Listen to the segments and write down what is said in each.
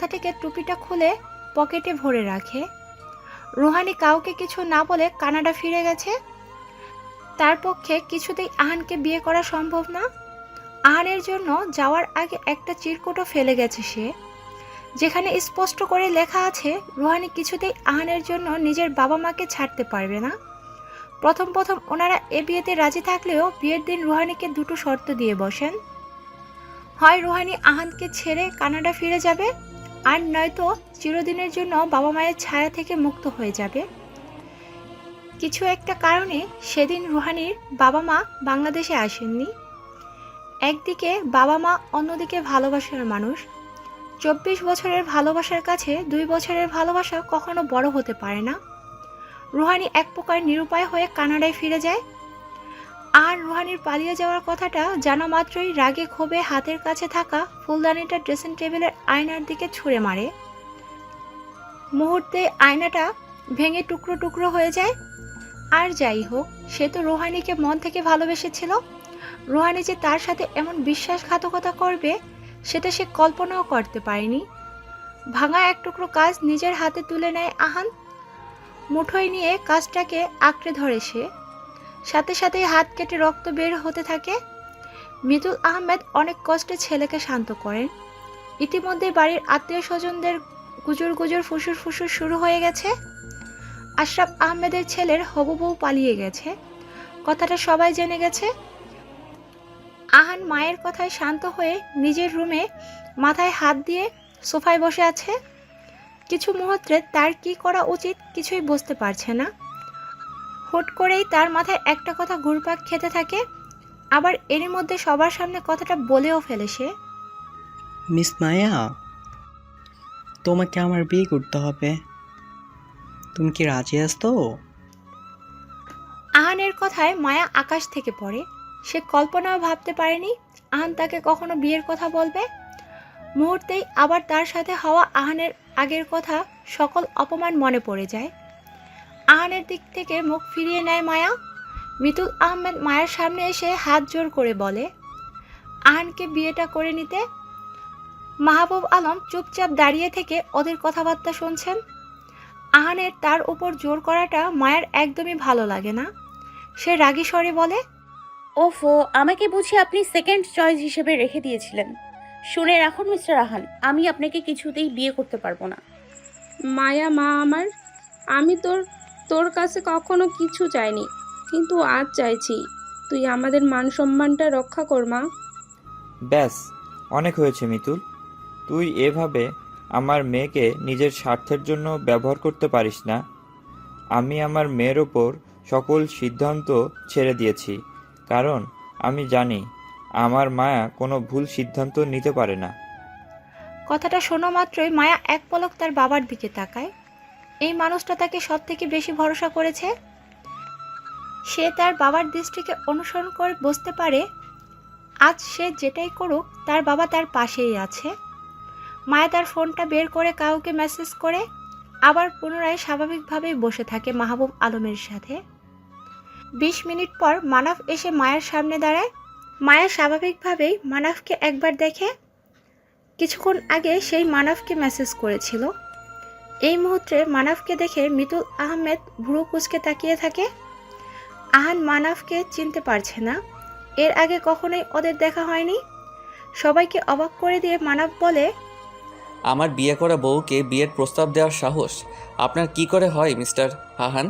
মাথা থেকে টুপিটা খুলে পকেটে ভরে রাখে। রুহানি কাউকে কিছু না বলে কানাডা ফিরে গেছে। তার পক্ষে কিছুতেই আহানকে বিয়ে করা সম্ভব না। আহানের জন্য যাওয়ার আগে একটা চিরকুটও ফেলে গেছে সে। যেখানে স্পষ্ট করে লেখা আছে, রুহানি কিছুতেই আহানের জন্য নিজের বাবা মাকে ছাড়তে পারবে না। প্রথম প্রথম ওনারা এ বিয়েতে রাজি থাকলেও বিয়ের দিন রুহানিকে দুটো শর্ত দিয়ে বসেন। হয় রুহানি আহানকে ছেড়ে কানাডা ফিরে যাবে আর নয়তো চিরদিনের জন্য বাবা মায়ের ছায়া থেকে মুক্ত হয়ে যাবে। কিছু একটা কারণে সেদিন রুহানির বাবা মা বাংলাদেশে আসেননি। একদিকে বাবা মা, অন্যদিকে ভালোবাসার মানুষ। চব্বিশ বছরের ভালোবাসার কাছে দুই বছরের ভালোবাসা কখনো বড় হতে পারে না। রুহানি এক প্রকার নিরুপায় হয়ে কানাডায় ফিরে যায়। আর রুহানির পালিয়ে যাওয়ার কথাটা জানা মাত্রই রাগে ক্ষোভে হাতের কাছে থাকা ফুলদানিটা ড্রেসিং টেবিলের আয়নার দিকে ছুঁড়ে মারে। মুহূর্তে আয়নাটা ভেঙে টুকরো টুকরো হয়ে যায়। আর যাই হোক, সে তো রোহানিকে মন থেকে ভালোবেসেছিল। রোহানি যে তার সাথে এমন বিশ্বাসঘাতকতা করবে, সেটা সে কল্পনাও করতে পারেনি। ভাঙা এক টুকরো কাজ নিজের হাতে তুলে নেয় আহান। মুঠোয় নিয়ে কাজটাকে আঁকড়ে ধরে সে। সাথে সাথেই হাত কেটে রক্ত বের হতে থাকে। মিতুল আহমেদ অনেক কষ্টে ছেলেকে শান্ত করেন ইতিমধ্যে বাড়ির আত্মীয় স্বজনদের গুজর গুজর ফুসুর ফুসুর শুরু হয়ে গেছে। আশরাফ আহমেদের ছেলের হবু বউ পালিয়ে গেছে। কথাটা সবাই জেনে গেছে। আহান মায়ের কথায় শান্ত হয়ে নিজের রুমে মাথায় হাত দিয়ে সোফায় বসে আছে। কিছু মুহূর্তে তার কি করা উচিত কিছুই বুঝতে পারছে না। হুট করেই তার মাথায় একটা কথা ঘুরপাক খেতে থাকে আবার এরই মধ্যে সবার সামনে কথাটা বলেও ফেলে সে। মিস মায়া তোমাকে আমার বিয়ে করতে হবে। তুমি কি রাজি আস তো আহানের কথায় মায়া আকাশ থেকে পড়ে। সে কল্পনাও ভাবতে পারেনি আহান তাকে কখনো বিয়ের কথা বলবে। মুহূর্তেই আবার তার সাথে হওয়া আহানের আগের কথা সকল অপমান মনে পড়ে যায়। আহানের দিক থেকে মুখ ফিরিয়ে নেয় মায়া। মিতুল আহমেদ মায়ের সামনে এসে হাত জোর করে বলে আহানকে বিয়েটা করে নিতে? মাহবুব আলম চুপচাপ দাঁড়িয়ে থেকে ওদের কথাবার্তা শুনছেন। আহানের তার উপর জোর করাটা মায়ের একদমই ভালো লাগে না। সে রাগী স্বরে বলে ওফো আমাকে বুঝি আপনি সেকেন্ড চয়েস হিসেবে রেখে দিয়েছিলেন। শুনে রাখুন মিস্টার আহান আমি আপনাকে কিছুতেই বিয়ে করতে পারব না। মায়া মা আমার আমি তোর তোর কাছে কখনো কিছু চাইনি কিন্তু আজ চাইছি। তুই আমাদের মান সম্মানটা রক্ষা কর মা। ব্যাস অনেক হয়েছে মিতুল। তুই এভাবে আমার মেয়েকে নিজের স্বার্থের জন্য ব্যবহার করতে পারিস না। আমি আমার মেয়ের ওপর সকল সিদ্ধান্ত ছেড়ে দিয়েছি কারণ আমি জানি আমার মায়া কোনো ভুল সিদ্ধান্ত নিতে পারে না। কথাটা শোনা মাত্রই মায়া এক পলক তার বাবার দিকে তাকায়। এই মানুষটা তাকে সব থেকে বেশি ভরসা করেছে? সে তার বাবার দৃষ্টিকে অনুসরণ করে বুঝতে পারে। আজ সে যেটাই করুক, তার বাবা তার পাশেই আছে। মায়া তার ফোনটা বের করে কাউকে মেসেজ করে, আবার পুনরায় স্বাভাবিকভাবেই বসে থাকে মাহবুব আলমের সাথে। বিশ মিনিট পর মানাফ এসে মায়ের সামনে দাঁড়ায়। মায়া স্বাভাবিকভাবেই মানাফকে একবার দেখে। কিছুক্ষণ আগে সেই মানাফকে মেসেজ করেছিল। এই মুহূর্তে মানাফকে দেখে মিতুল আহমেদ ভুরু কুচকে তাকিয়ে থাকে। আহান মানাফকে চিনতে পারছে না। এর আগে কখনোই ওদের দেখা হয়নি। সবাইকে অবাক করে দিয়ে মানাফ বলে আমার বিয়ে করা বউকে বিয়ের প্রস্তাব দেওয়ার সাহস? আপনার কি করে হয় মিস্টার হাহান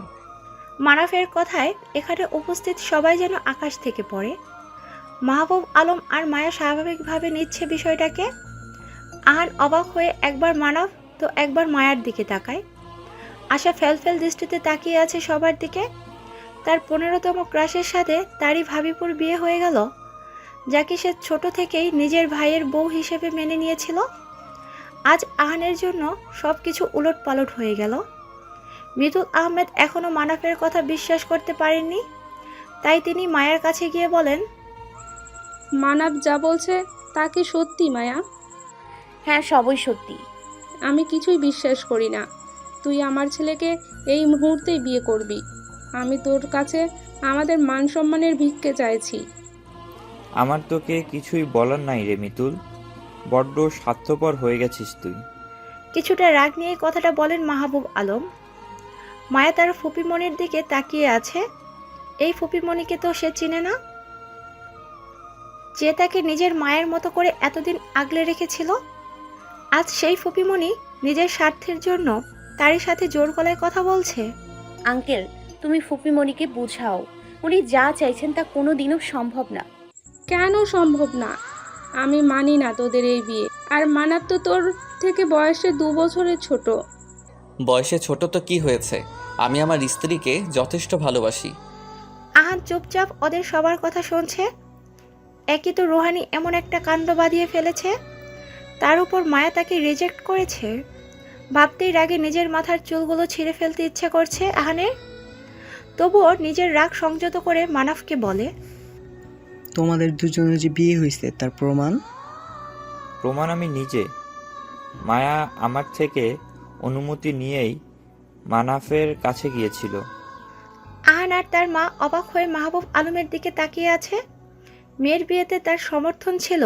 মানাফের কথায় এখানে উপস্থিত সবাই যেন আকাশ থেকে পড়ে। মাহবুব আলম আর মায়া স্বাভাবিকভাবে নিচ্ছে বিষয়টাকে। আহান অবাক হয়ে একবার মানব তো একবার মায়ার দিকে তাকায়। আশা ফেলফেল দৃষ্টিতে তাকিয়ে আছে সবার দিকে। তার পনেরোতম ক্রাশের সাথে তারই ভাবিপুর বিয়ে হয়ে গেল। যাকে সে ছোট থেকেই নিজের ভাইয়ের বউ হিসেবে মেনে নিয়েছিল? আজ আহানের জন্য সব কিছু উলট পালট হয়ে গেল। মৃদুল আহমেদ এখনও মানাফের কথা বিশ্বাস করতে পারেননি। তাই তিনি মায়ের কাছে গিয়ে বলেন মানব যা বলছে তা কি সত্যি মায়া? হ্যাঁ সবই সত্যি। আমি কিছুই বিশ্বাস করি না। তুই আমার ছেলেকে এই মুহূর্তেই বিয়ে করবি। আমি তোর কাছে আমাদের মান সম্মানের ভিক্ষে চাইছি। আমার তোকে কিছুই বলার নাই রে মিতুল। বড্ড স্বার্থপর হয়ে গেছিস তুই। কিছুটা রাগ নিয়ে কথাটা বলেন মাহবুব আলম। মায়া তার ফুপিমনির দিকে তাকিয়ে আছে। এই ফুপিমণিকে তো সে চিনে না। যে তাকে নিজের মায়ের মতো করে এতদিন আগলে রেখেছিল। আজ সেই ফুপিমণি নিজের স্বার্থের জন্য তারই সাথে জোর গলায় কথা বলছে। আঙ্কেল তুমি ফুপিমণিকে বুঝাও। উনি যা চাইছেন তা কোনো দিনও সম্ভব না। কেন সম্ভব না? আমি মানি না তোদের এই বিয়ে। আর মানার তো তোর থেকে বয়সে দু বছরের ছোট। বয়সে ছোট তো কি হয়েছে? আমি আমার স্ত্রীকে যথেষ্ট ভালোবাসি। আহান চুপচাপ ওদের সবার কথা শুনছে? একই তো রোহানি এমন একটা কাণ্ড বাঁধিয়ে ফেলেছে। তার উপর মায়া তাকে রিজেক্ট করেছে। ভাবতেই রাগে নিজের মাথার চুলগুলো ছিঁড়ে ফেলতে ইচ্ছে করছে আহানের। তবুও নিজের রাগ সংযত করে মানাফকে বলে তোমাদের দুজনের যে বিয়ে হয়েছে তার প্রমাণ? প্রমাণ আমি নিজে। মায়া আমার থেকে অনুমতি নিয়েই মানাফের কাছে গিয়েছিল। আহান আর তার মা অবাক হয়ে মাহবুব আলমের দিকে তাকিয়ে আছে। মেয়ের বিয়েতে তার সমর্থন ছিল।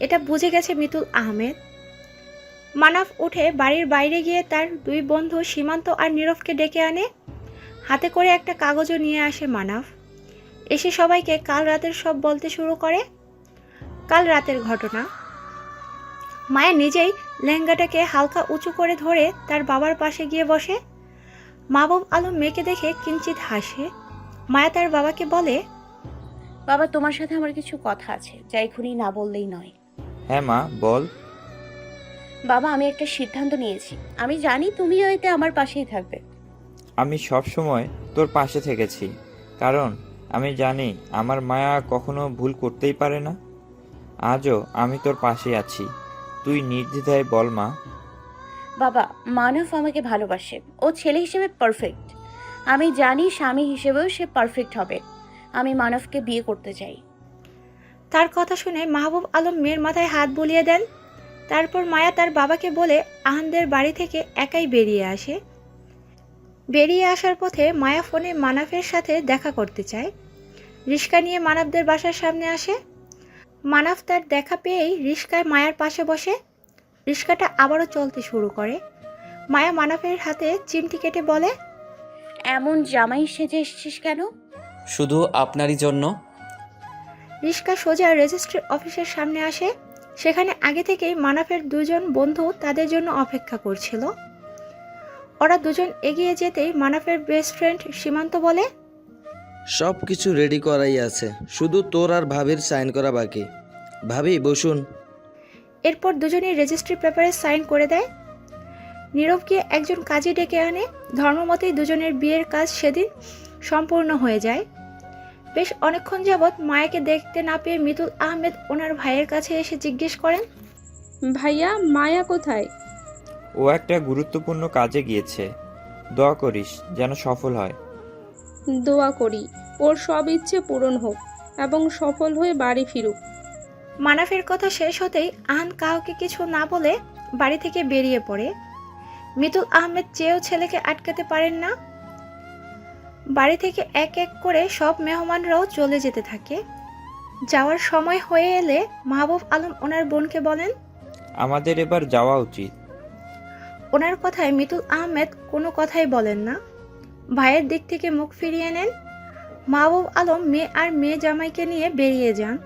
এটা বুঝে গেছে মিতুল আহমেদ। মানাফ উঠে বাড়ির বাইরে গিয়ে তার দুই বন্ধু সীমান্ত আর নীরবকে ডেকে আনে। হাতে করে একটা কাগজও নিয়ে আসে মানাফ। এসে সবাইকে কাল রাতের সব বলতে শুরু করে। কাল রাতের ঘটনা। মায়া নিজেই লেহেঙ্গাটাকে হালকা উঁচু করে ধরে তার বাবার পাশে গিয়ে বসে। মাহবুব আলম মেয়েকে দেখে কিঞ্চিত হাসে। মায়া তার বাবাকে বলে, বাবা, তোমার সাথে আমার কিছু কথা আছে, যা এখনই না বললেই নয়। হ্যাঁ মা বল। বাবা আমি একটা সিদ্ধান্ত নিয়েছি। আমি জানি তুমিও এতে আমার পাশেই থাকবে। আমি সব সময় তোর পাশে থেকেছি। কারণ আমি জানি আমার মায়া কখনো ভুল করতেই পারে না। আজও আমি তোর পাশে আছি। তুই নির্দ্বিধায় বল মা। বাবা মানব আমাকে ভালোবাসে। ও ছেলে হিসেবে পারফেক্ট আমি জানি স্বামী হিসেবেও সে পারফেক্ট হবে। আমি মানবকে বিয়ে করতে চাই। তার কথা শুনে মাহবুব আলম মেয়ের মাথায় হাত বুলিয়ে দেন। তারপর মায়া তার বাবাকে বলে আহানদের বাড়ি থেকে একাই বেরিয়ে আসে। বেরিয়ে আসার পথে মায়া ফোনে মানাফের সাথে দেখা করতে চায়। রিস্কা নিয়ে মানবদের বাসার সামনে আসে। মানাফ তার দেখা পেয়েই রিস্কায় মায়ার পাশে বসে। রিস্কাটা আবারও চলতে শুরু করে। মায়া মানাফের হাতে চিমটি কেটে বলে এমন জামাই সেজে এসেছিস কেন? শুধু আপনারই জন্য রিস্কা সোজা রেজিস্ট্রি অফিসের সামনে আসে। সেখানে আগে থেকেই মানাফের দুজন বন্ধু তাদের জন্য অপেক্ষা করছিল। ওরা দুজন এগিয়ে যেতেই মানাফের বেস্ট ফ্রেন্ড সীমান্ত বলে সব কিছু রেডি করাই আছে শুধু তোর আর ভাবির সাইন করা বাকি। ভাবি বসুন। এরপর দুজনেই রেজিস্ট্রি পেপারে সাইন করে দেয়। নীরব গিয়ে একজন কাজী ডেকে আনে। ধর্মমতেই দুজনের বিয়ের কাজ সেদিন সম্পূর্ণ হয়ে যায়। বেশ অনেকক্ষণ যাবৎ মায়াকে দেখতে না পেয়ে মিতুল আহমেদ ওনার ভাইয়ের কাছে এসে জিজ্ঞেস করেন ভাইয়া মায়া কোথায়? ও একটা গুরুত্বপূর্ণ কাজে গিয়েছে। দোয়া করিস যেন সফল হয়। দোয়া করি। ওর সব ইচ্ছে পূরণ হোক এবং সফল হয়ে বাড়ি ফিরুক। মানাফের কথা শেষ হতেই আহান কাউকে কিছু না বলে বাড়ি থেকে বেরিয়ে পড়ে। মিতুল আহমেদ চেয়েও ছেলেকে আটকাতে পারেন না। বাড়ি থেকে এক এক করে সব মেহমানরাও চলে যেতে থাকে। যাওয়ার সময় হয়ে এলে মাহবুব আলম ওনার বোনকে বলেন আমাদের এবার যাওয়া উচিত। ওনার কথায় মিতুল আহমেদ কোনো কথাই বলেন না। ভাইয়ের দিক থেকে মুখ ফিরিয়ে নেন। মাহবুব আলম মেয়ে আর মেয়ে জামাইকে নিয়ে বেরিয়ে যান।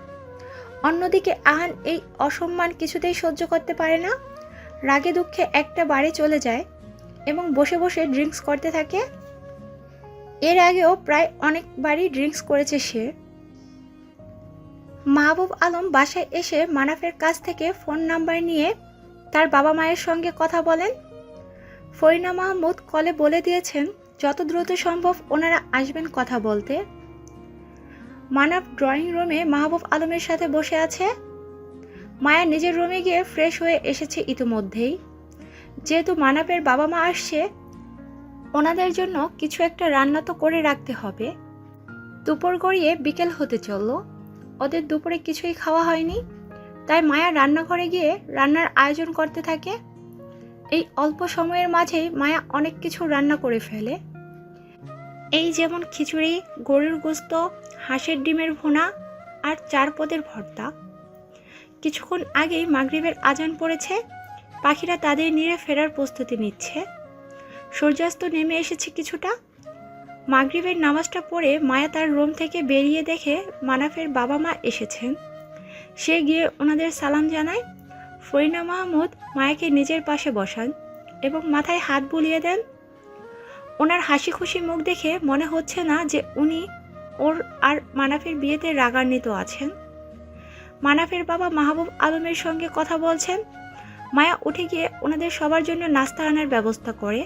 অন্যদিকে আহান এই অসম্মান কিছুতেই সহ্য করতে পারে না। রাগে দুঃখে একটা বাড়ি চলে যায় এবং বসে বসে ড্রিঙ্কস করতে থাকে। এর আগেও প্রায় অনেকবারই ড্রিঙ্কস করেছে সে। মাহবুব আলম বাসায় এসে মানাফের কাছ থেকে ফোন নাম্বার নিয়ে তার বাবা মায়ের সঙ্গে কথা বলেন। ফরিনা মাহমুদ কলে বলে দিয়েছেন, যত দ্রুত সম্ভব ওনারা আসবেন কথা বলতে। মানব ড্রয়িং রুমে মাহবুব আলমের সাথে বসে আছে। মায়া নিজের রুমে গিয়ে ফ্রেশ হয়ে এসেছে ইতিমধ্যেই। যেহেতু মানবের বাবা মা আসছে ওনাদের জন্য কিছু একটা রান্না তো করে রাখতে হবে। দুপুর গড়িয়ে বিকেল হতে চলল। ওদের দুপুরে কিছুই খাওয়া হয়নি। তাই মায়া রান্নাঘরে গিয়ে রান্নার আয়োজন করতে থাকে। এই অল্প সময়ের মাঝেই মায়া অনেক কিছু রান্না করে ফেলে। এই যেমন খিচুড়ি, গরুর গোস্ত, হাঁসের ডিমের ভুনা আর চার পদের ভর্তা। কিছুক্ষণ আগেই মাগরিবের আজান পড়েছে। পাখিরা তাদের নিয়ে ফেরার প্রস্তুতি নিচ্ছে। সূর্যাস্ত নেমে এসেছে কিছুটা। মাগরিবের নামাজটা পড়ে মায়া তার রুম থেকে বেরিয়ে দেখে মানাফের বাবা মা এসেছেন সে গিয়ে ওনাদের সালাম জানায়, ফরিনা মাহমুদ মায়াকে নিজের পাশে বসান এবং মাথায় হাত বুলিয়ে দেন। ওনার হাসি খুশি মুখ দেখে মনে হচ্ছে না যে উনি ওর আর মানাফের বিয়েতে রাগান্বিত আছেন। মানাফের বাবা মাহবুব আলমের সঙ্গে কথা বলছেন। মায়া উঠে গিয়ে ওনাদের সবার জন্য নাস্তা আনার ব্যবস্থা করে।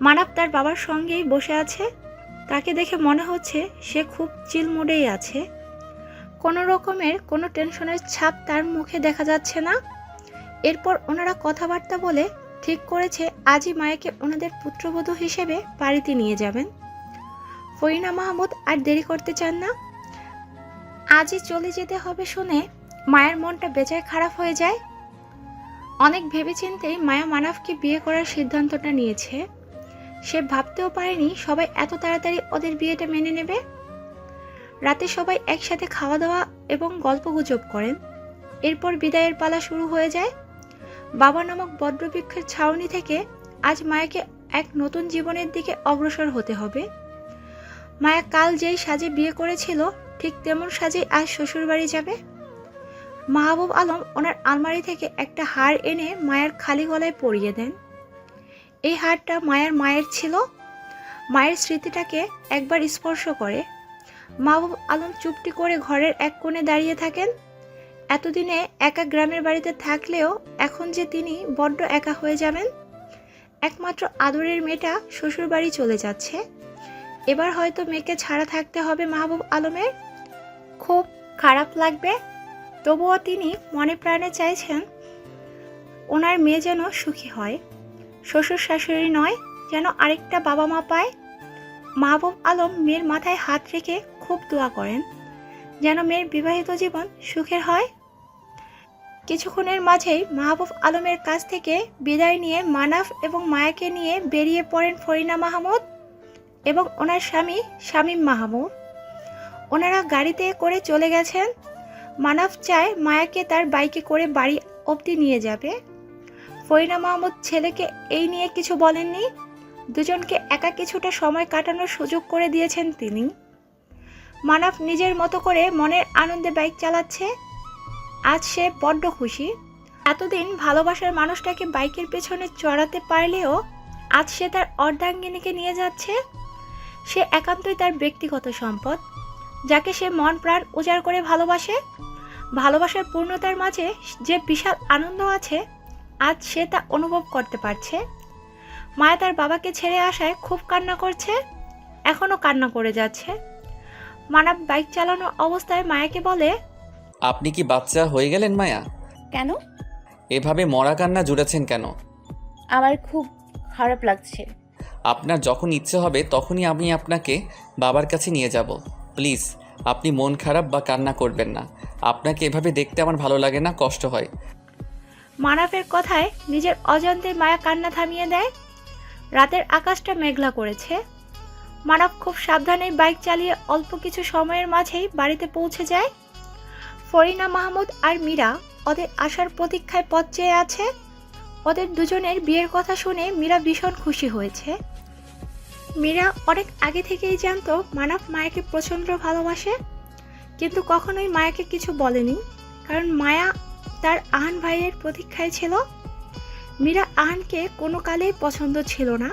মানাফ তার বাবার সঙ্গেই বসে আছে। তাকে দেখে মনে হচ্ছে সে খুব চিল মুডেই আছে। কোনো রকমের কোনো টেনশনের ছাপ তার মুখে দেখা যাচ্ছে না। এরপর ওনারা কথাবার্তা বলে ঠিক করেছে আজই মায়াকে ওনাদের পুত্রবধূ হিসেবে বাড়িতে নিয়ে যাবেন। ফরিনা মাহমুদ আর দেরি করতে চান না। আজই চলে যেতে হবে শুনে মায়ের মনটা বেজায় খারাপ হয়ে যায়। অনেক ভেবেচিন্তেই মায়া মানাফকে বিয়ে করার সিদ্ধান্তটা নিয়েছে। সে ভাবতেও পারেনি সবাই এত তাড়াতাড়ি ওদের বিয়েটা মেনে নেবে। রাতে সবাই একসাথে খাওয়া দাওয়া এবং গল্পগুজব করেন। এরপর বিদায়ের পালা শুরু হয়ে যায়। বাবা নামক বদ্রবৃক্ষের ছাউনি থেকে আজ মায়াকে এক নতুন জীবনের দিকে অগ্রসর হতে হবে। মায়া কাল যেই সাজে বিয়ে করেছিল, ঠিক তেমন সাজেই আজ শ্বশুরবাড়ি যাবে। মাহবুব আলম ওনার আলমারি থেকে একটা হার এনে মায়ের খালি গলায় পরিয়ে দেন। এই হারটা মায়ের মায়ের ছিল। মায়ের স্মৃতিটাকে একবার স্পর্শ করে। মাহবুব আলম চুপটি করে ঘরের এক কোণে দাঁড়িয়ে থাকেন। এতদিনে একা গ্রামের বাড়িতে থাকলেও এখন যে তিনি বড্ড একা হয়ে যাবেন, একমাত্র আদরের মেয়েটা শ্বশুর বাড়ি চলে যাচ্ছে। এবার হয়তো মেয়েকে ছাড়া থাকতে হবে মাহবুব আলমের। খুব খারাপ লাগবে। তবুও তিনি মনে প্রাণে চাইছেন, ওনার মেয়ে যেন সুখী হয়। শ্বশুর শাশুড়ি নয়, যেন আরেকটা বাবা মা পায়। মাহবুব আলম মেয়ের মাথায় হাত রেখে খুব দোয়া করেন, যেন মেয়ের বিবাহিত জীবন সুখের হয়। কিছুক্ষণের মাঝেই মাহবুব আলমের কাছ থেকে বিদায় নিয়ে মানাফ এবং মায়াকে নিয়ে বেরিয়ে পড়েন ফরিনা মাহমুদ এবং ওনার স্বামী শামীম মাহমুদ। ওনারা গাড়িতে করে চলে গেছেন। মানাফ চায় মায়াকে তার বাইকে করে বাড়ি অবধি নিয়ে যাবে। ফরিনা মাহমুদ ছেলেকে এই নিয়ে কিছু বলেননি? দুজনকে একা কিছুটা সময় কাটানোর সুযোগ করে দিয়েছেন তিনি। মানব নিজের মতো করে মনের আনন্দে বাইক চালাচ্ছে। আজ সে বড্ড খুশি। এতদিন ভালোবাসার মানুষটাকে বাইকের পেছনে চড়াতে পারলেও আজ সে তার অর্ধাঙ্গিনীকে নিয়ে যাচ্ছে। সে একান্তই তার ব্যক্তিগত সম্পদ, যাকে সে মন প্রাণ উজাড় করে ভালোবাসে। ভালোবাসার পূর্ণতার মাঝে যে বিশাল আনন্দ আছে আজ সে তা অনুভব করতে পারছে। মায়া তার বাবাকে ছেড়ে আসায় খুব কান্না করছে এখনও কান্না করে যাচ্ছে। মানব বাইক চালানোর অবস্থায় মায়াকে বলে আপনি কি বাচ্চা হয়ে গেলেন মায়া? কেন? এভাবে মরা কান্না জুড়েছেন কেন? আমার খুব খারাপ লাগছে। আপনার যখন ইচ্ছে হবে তখনই আমি আপনাকে বাবার কাছে নিয়ে যাব। প্লিজ আপনি মন খারাপ বা কান্না করবেন না। আপনাকে এভাবে দেখতে আমার ভালো লাগে না কষ্ট হয়। মানবের কথায় নিজের অজান্তে মায়া কান্না থামিয়ে দেয়। রাতের আকাশটা মেঘলা করেছে। মানব খুব সাবধানে বাইক চালিয়ে অল্প কিছু সময়ের মাঝেই বাড়িতে পৌঁছে যায়। ফরিনা মাহমুদ আর মীরা ওদের আসার প্রতীক্ষায় পথ চেয়ে আছে। ওদের দুজনের বিয়ের কথা শুনে মীরা ভীষণ খুশি হয়েছে। মীরা অনেক আগে থেকেই জানতো মানব মায়াকে প্রচণ্ড ভালোবাসে। কিন্তু কখনোই মায়াকে কিছু বলেনি। কারণ মায়া তার আহান ভাইয়ের প্রতীক্ষায় ছিল, মীরা আহানকে কোনো কালেই পছন্দ ছিল না।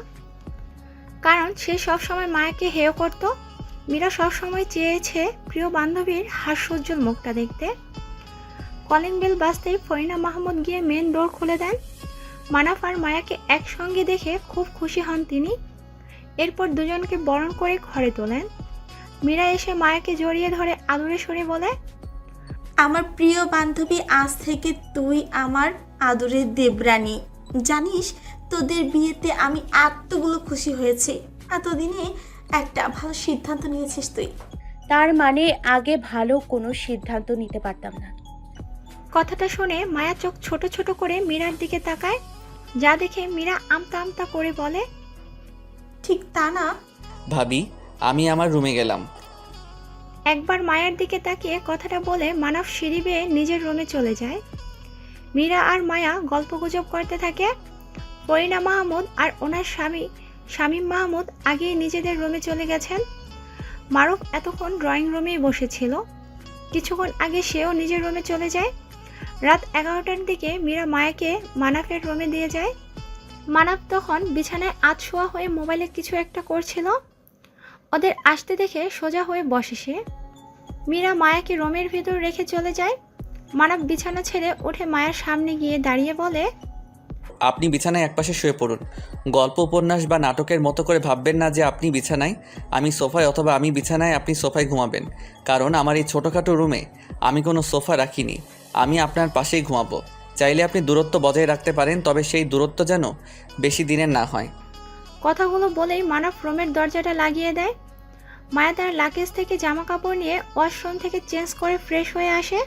কারণ সে সবসময় মায়াকে হেয় করত। মীরা সবসময় চেয়েছে প্রিয় বান্ধবীর হাস্যোজ্জ্বল মুখটা দেখতে। কলিং বেল বাজতেই ফরিনা মাহমুদ গিয়ে মেন ডোর খুলে দেন। মানাফ আর মায়াকে একসঙ্গে দেখে খুব খুশি হন তিনি। এরপর দুজনকে বরণ করে ঘরে তোলেন। মীরা এসে মায়াকে জড়িয়ে ধরে আদুরে সরে বলে আমার প্রিয় বান্ধবী আজ থেকে তুই আমার আদরের দেবরানী। জানিস তোদের বিয়েতে আমি এতগুলো খুশি হয়েছি এতদিনে একটা ভালো সিদ্ধান্ত নিয়েছিস তুই। তার মানে আগে ভালো কোনো সিদ্ধান্ত নিতে পারতাম না। কথাটা শুনে মায়া চোখ ছোট ছোট করে মীরার দিকে তাকায় যা দেখে মীরা আমতা আমতা করে বলে ঠিক তা না। ভাবি আমি আমার রুমে গেলাম। একবার মায়ের দিকে তাকিয়ে কথাটা বলে মানব সিঁড়ি বেয়ে নিজের রুমে চলে যায়। মীরা আর মায়া গল্পগুজব করতে থাকে। ফরিনা মাহমুদ আর ওনার স্বামী শামীম মাহমুদ আগেই নিজেদের রুমে চলে গেছেন। মারুফ এতক্ষণ ড্রয়িং রুমেই বসেছিল। কিছুক্ষণ আগে সেও নিজের রুমে চলে যায়। রাত এগারোটার দিকে মীরা মায়াকে মানাফের রুমে দিয়ে যায়। মানাফ তখন বিছানায় আতশোয়া হয়ে মোবাইলে কিছু একটা করছিল। ওদের আসতে দেখে সোজা হয়ে বসে সে। মীরা মায়াকে রোমের ভিতর রেখে চলে যায়। মানব বিছানা ছেড়ে উঠে মায়ের সামনে গিয়ে দাঁড়িয়ে বলে আপনি বিছানায় একপাশে শুয়ে পড়ুন। গল্প উপন্যাস বা নাটকের মতো করে ভাববেন না যে আপনি বিছানায় আমি সোফায় অথবা আমি বিছানায় আপনি সোফায় ঘুমাবেন। কারণ আমার এই ছোটোখাটো রুমে আমি কোনো সোফা রাখিনি। আমি আপনার পাশেই ঘুমাবো। চাইলে আপনি দূরত্ব বজায় রাখতে পারেন তবে সেই দূরত্ব যেন বেশি দিনের না হয়। কথাগুলো বলেই মানব রুমের দরজাটা লাগিয়ে দেয়। মায়া তার লাগেজ থেকে জামা কাপড় নিয়ে ওয়াশরুম থেকে চেঞ্জ করে ফ্রেশ হয়ে আসে।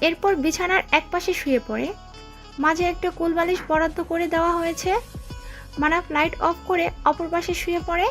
এরপর বিছানার এক পাশে শুয়ে পড়ে। মাঝে একটা কুলবালিশ বরাদ্দ করে দেওয়া হয়েছে। মানা ফ্লাইট অফ করে অপর পাশে শুয়ে পড়ে।